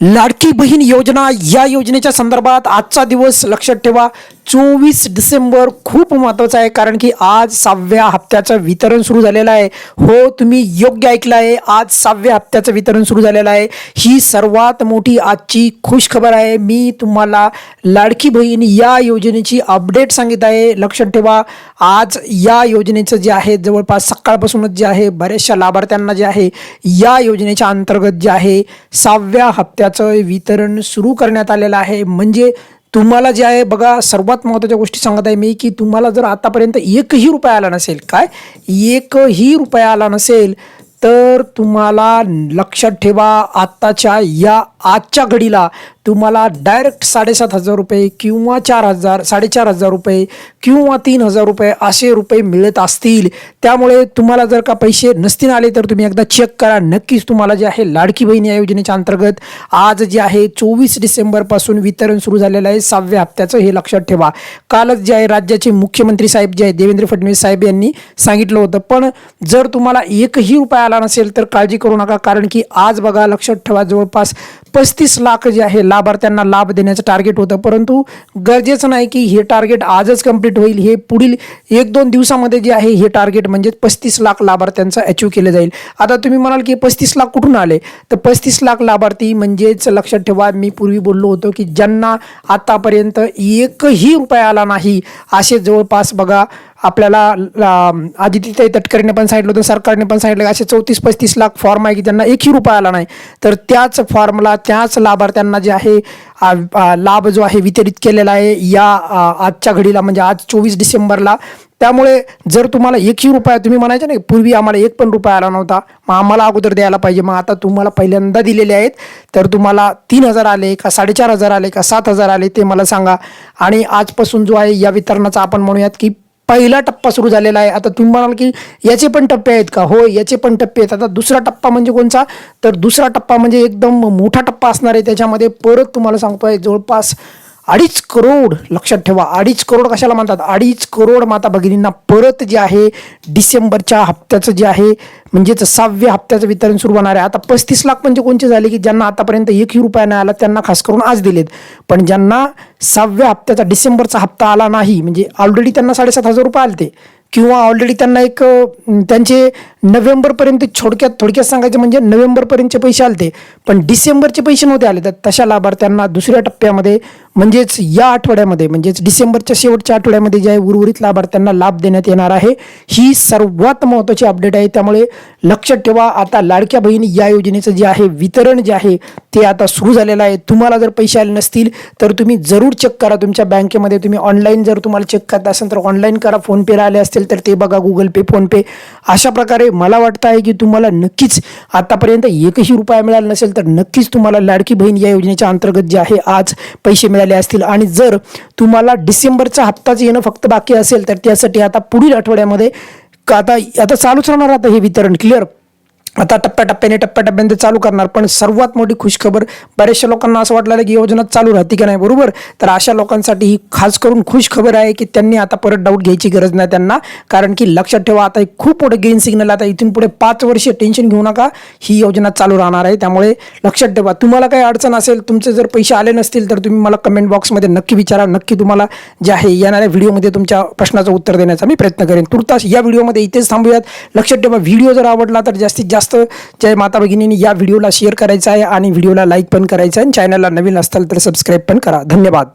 लाडकी बहीण योजना या योजनेच्या संदर्भात आजचा दिवस लक्षात ठेवा. चोवीस डिसेंबर खूप महत्त्वाचा आहे कारण की आज सहाव्या हप्त्याचं वितरण सुरू झालेलं आहे. हो तुम्ही योग्य ऐकलं आहे आज सहाव्या हप्त्याचं वितरण सुरू झालेलं आहे. ही सर्वात मोठी आजची खुश खबर आहे. मी तुम्हाला लाडकी बहीण या योजनेची अपडेट सांगित आहे. लक्षात ठेवा आज या योजनेचं जे आहे जवळपास सकाळपासूनच जे आहे बऱ्याचशा लाभार्थ्यांना जे आहे या योजनेच्या अंतर्गत जे आहे सहाव्या हप्त्याचं वितरण सुरू करण्यात आलेलं आहे. म्हणजे तुम्हाला जे आहे बघा सर्वात महत्त्वाच्या गोष्टी सांगत आहे मी की तुम्हाला जर आतापर्यंत एकही रुपया आला नसेल काय? एकही रुपया आला नसेल तर तुम्हाला लक्षात ठेवा आत्ताच्या या आजच्या घडीला तुम्हाला डायरेक्ट साडेसात हजार रुपये किंवा चार हजार साडेचार हजार रुपये किंवा तीन हजार रुपये असे रुपये मिळत असतील. त्यामुळे तुम्हाला जर का पैसे नसतील आले तर तुम्ही एकदा चेक करा. नक्कीच तुम्हाला जे आहे लाडकी बहीण या योजनेच्या अंतर्गत आज जे आहे चोवीस डिसेंबरपासून वितरण सुरू झालेलं आहे. सहाव्या हप्त्याचं हे लक्षात ठेवा. कालच जे आहे राज्याचे मुख्यमंत्री साहेब जे आहे देवेंद्र फडणवीस साहेब यांनी सांगितलं होतं. पण जर तुम्हाला एकही रुपया आला नसेल तर काळजी करू नका. कारण की आज बघा लक्षात ठेवा जवळपास पस्तीस लाख जे आहे लाभार्थ्यांना लाभ देण्याचं टार्गेट होतं. परंतु गरजेचं नाही की हे टार्गेट आजच कंप्लीट होईल हे पुढील एक दोन दिवसामध्ये जे आहे हे टार्गेट म्हणजे पस्तीस लाख लाभार्थ्यांचं अचीव केलं जाईल. आता तुम्ही म्हणाल की पस्तीस लाख कुठून आले? तर पस्तीस लाख लाभार्थी म्हणजेच लक्षात ठेवा मी पूर्वी बोललो होतो की ज्यांना आतापर्यंत एकही रुपया आला नाही असे जवळपास बघा आपल्याला आदित्य तटकरेने पण सांगितलं होतं सरकारने पण सांगितलं असे चौतीस पस्तीस लाख फॉर्म आहे की त्यांना एकही रुपया आला नाही. तर त्याच फॉर्मला त्याच लाभार्थ्यांना जे आहे लाभ जो आहे वितरित केलेला आहे या आजच्या घडीला म्हणजे आज चोवीस डिसेंबरला. त्यामुळे जर तुम्हाला एकही रुपया तुम्ही म्हणायचे नाही पूर्वी आम्हाला एक पण रुपया आला नव्हता मग आम्हाला अगोदर द्यायला पाहिजे. मग आता तुम्हाला पहिल्यांदा दिलेले आहेत. तर तुम्हाला तीन हजार आले का साडेचार हजार आले का सात हजार आले ते मला सांगा. आणि आजपासून जो आहे या वितरणाचा आपण म्हणूयात की पहिला टप्पा सुरू झालेला आहे. आता तुम्ही म्हणाल की याचे पण टप्पे आहेत का? हो याचे पण टप्पे आहेत. आता दुसरा टप्पा म्हणजे कोणचा? तर दुसरा टप्पा म्हणजे एकदम मोठा टप्पा असणार आहे. त्याच्यामध्ये परत तुम्हाला सांगतोय जवळपास अडीच करोड लक्षात ठेवा अडीच करोड कशाला म्हणतात? अडीच करोड माता भगिनींना परत जे आहे डिसेंबरच्या हप्त्याचं जे आहे म्हणजेच सहाव्या हप्त्याचं वितरण सुरू होणार आहे. आता पस्तीस लाख म्हणजे कोणते झाले की ज्यांना आतापर्यंत एकही रुपया नाही आला त्यांना खास करून आज दिलेत. पण ज्यांना सहाव्या हप्त्याचा डिसेंबरचा हप्ता आला नाही म्हणजे ऑलरेडी त्यांना साडेसात हजार रुपये आले ते किंवा ऑलरेडी त्यांना एक त्यांचे नोव्हेंबरपर्यंत थोडक्यात थोडक्यात सांगायचं म्हणजे नोव्हेंबरपर्यंतचे पैसे आले ते पण डिसेंबरचे पैसे नव्हते आले. तर तशा लाभार्थ्यांना दुसऱ्या टप्प्यामध्ये म्हणजेच या आठवड्यामध्ये म्हणजेच डिसेंबरच्या शेवटच्या आठवड्यामध्ये जे आहे उर्वरित लाभार्थ्यांना लाभ देण्यात येणार आहे ही सर्वात महत्त्वाची अपडेट आहे. त्यामुळे लक्षात ठेवा आता लाडक्या बहिणी या योजनेचं जे आहे वितरण जे आहे ते आता सुरू झालेलं आहे. तुम्हाला जर पैसे आले नसतील तर तुम्ही जरूर चेक करा तुमच्या बँकेमध्ये. तुम्ही ऑनलाईन जर तुम्हाला चेक करत असेल तर ऑनलाईन करा. फोनपेला आले असतील तर ते बघा. गुगल पे फोनपे अशा प्रकारे मला वाटतं आहे की तुम्हाला नक्कीच आतापर्यंत एकही रुपया मिळाला नसेल तर नक्कीच तुम्हाला लाडकी बहीण या योजनेच्या अंतर्गत जे आहे आज पैसे मिळाले असतील. आणि जर तुम्हाला डिसेंबरचा हप्ताच येणं फक्त बाकी असेल तर त्यासाठी आता पुढील आठवड्यामध्ये का आता आता चालूच राहणार आता हे वितरण. क्लिअर आता टप्प्याटप्प्याने टप्प्याटप्प्याने ते चालू करणार. पण सर्वात मोठी खुशखबर बऱ्याचशा लोकांना असं वाटलं की योजना चालू राहते की नाही बरोबर? तर अशा लोकांसाठी ही खास करून खुशखबर आहे की त्यांनी आता परत डाऊट घ्यायची गरज नाही त्यांना. कारण की लक्षात ठेवा आता एक खूप मोठं ग्रीन सिग्नल आता इथून पुढे पाच वर्ष टेन्शन घेऊ नका. ही योजना चालू राहणार आहे. त्यामुळे लक्षात ठेवा. तुम्हाला काही अडचण असेल तुमचे जर पैसे आले नसतील तर तुम्ही मला कमेंट बॉक्समध्ये नक्की विचारा. नक्की तुम्हाला जे आहे येणाऱ्या व्हिडिओमध्ये तुमच्या प्रश्नाचं उत्तर देण्याचा मी प्रयत्न करेन. तुर्तास या व्हिडिओमध्ये इथेच थांबूयात. लक्षात ठेवा व्हिडिओ जर आवडला तर जास्तीत जास्त जास्त जय माता भगिनींनी या व्हिडिओला शेअर करायचा आहे आणि व्हिडिओला लाईक पण करायचं आहे. आणि चॅनलला नवीन असताल तर सबस्क्राईब पण करा. धन्यवाद.